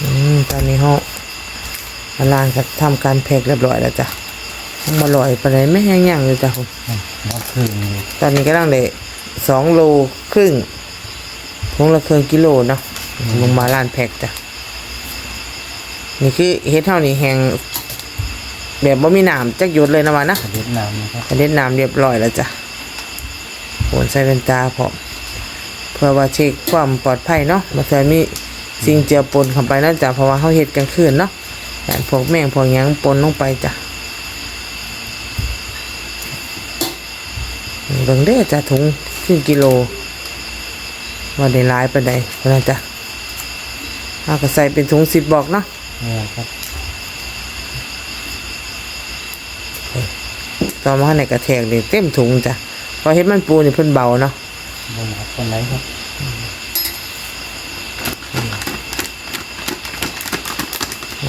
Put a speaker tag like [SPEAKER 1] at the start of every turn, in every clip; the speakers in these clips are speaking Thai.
[SPEAKER 1] อืมตอนนี้เขาอาลานก็ทำการแพ็คเรียบร้อยแล้วจ้ะเอามาลอยไปเลยไม่แห้งย่างเลยจ้ะผม
[SPEAKER 2] น้ำพึ่งอยู่
[SPEAKER 1] ตอนนี้ก็ตั้งได้สองโลครึ่งถุงละครึ่งกิโลเนาะลงมาล้านแพ็คจ้ะนี่คือเฮ็ดเท่านี้แห้งแบบบ่มีน้ำจักหยดเลยนะวะนะ
[SPEAKER 2] กระเด็ดน้ำนะครับ
[SPEAKER 1] กระเด็นน้ำเรียบร้อยแล้วจ้ะโอนใส่เป็นตาพร้อมเพื่อว่าเช็คความปลอดภัยเนาะมาเธอมี สิ่งเจือปนเข้าไปเนาะจ้ะเพราะว่าเขาเฮ็ดกลางคืนเนาะแต่พวกแมงพวกหยังปนลงไปจ้ะนี่เบิ่งเด้อจ้ะถุงครึ่งกิโลว่าได้หลายปานใดเท่านั้นจ้ะเอาก็ใส่เป็นถุงสิบบอกเนาะ
[SPEAKER 2] เนี่ยครับ
[SPEAKER 1] ตอนมาข้างในกระแทกนี่เต็มถุงจ้ะเพอเฮ็ดมันปูนี่เพิ่นเบาเนาะ
[SPEAKER 2] บนครับคนไหนครับ
[SPEAKER 1] เอา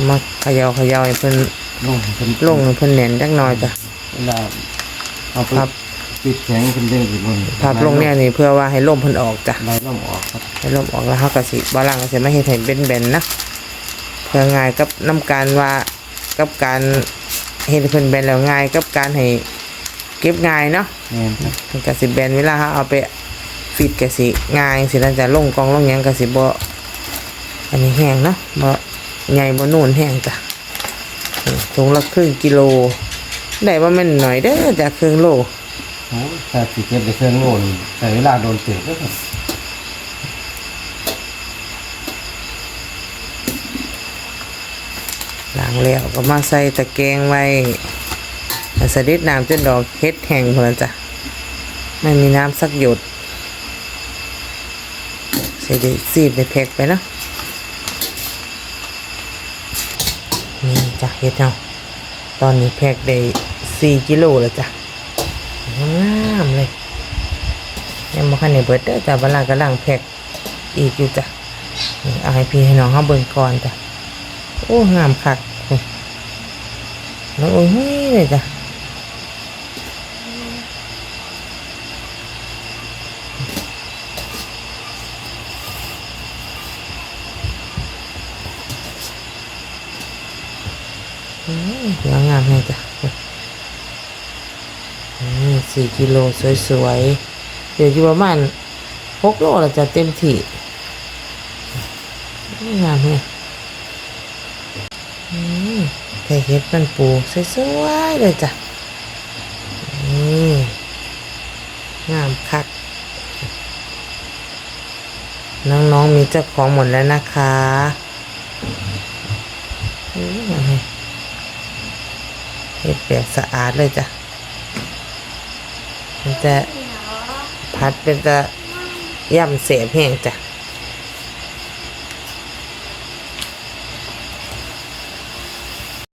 [SPEAKER 1] มาเขย่าเขย่าให้เพิ่น
[SPEAKER 2] ลงเป็น
[SPEAKER 1] ลงให้เพิ่นแหน่นจักหน่อยจ้ะ
[SPEAKER 2] เวลาเอาไป
[SPEAKER 1] ครับ
[SPEAKER 2] ปิดแข็งเป็นเด้งอยู่บน
[SPEAKER 1] พับลงเนี่ยนี่เพื่อว่าให้ลมเพิ่นออกจ้ะ
[SPEAKER 2] ใบล่มออกครับ
[SPEAKER 1] ให้ลมออกแล้วเฮาก็สิบ่ล่างก็สิไม่เฮ็ดให้เป็นแบนๆนะเพื่อง่ายกับนํการว่ากับการเฮ็ดให้เพิ่นแบนแล้วง่ายกับการให้เก็บง่ายเนาะ
[SPEAKER 2] เนี่ยครับ
[SPEAKER 1] มันก็สิแบนเวลาเฮาเอาไปฟีดก็สิง่ายสินั่นจะลงกองลงหยังก็สิบ่อันนี้แห้งเนาะบ่ ใหญ่บ่นูนแห้งจ้ะนี่ถุงละครึ่งกิโล ได้ว่าแม่นหน่อยเด้อจ้ะครึ่งโล
[SPEAKER 2] โอ้แต่สีเก็บในเครื่องโล่นแต่เวลาโดนเตือนก็ครับ
[SPEAKER 1] ล้างแล้วก็มาใส่ตะแกรงไว้สดิดน้ำจนดอกเฮ็ดแห้งพุ่นละจ้ะไม่มีน้ำสักหยดใส่ได้ซีดในแพ็คไปเนาะ นี่จ้ะเฮ็ดเนาตอนนี้แพ็คได้สี่กิโลแล้วจ้ะงามเลยยังบ่คันได้เบิดเด้อจ้ะเวลากำลังแพ็คอีกอยู่จ้ะนี่เอาให้พี่ให้น้องเฮาเบิ่งก่อนจ้ะโอ้งามคักน้วโอ้ยเลยจ้ะ เดี๋ยวงามเลยจ้ะนี่สี่กิโลสวยๆ เดี๋ยวอยู่ประมาณหกโลแล้วจะเต็มที่งามเลยอืมไข่เห็ดมันปูสวยๆเลยจ้ะนี่งามคัก น้องๆมีเจ้าของหมดแล้วนะคะอืม เห็ดแบบสะอาดเลยจ้ะมันจะพัดเป็นจะย่ำเสียบแห้งจ้ะ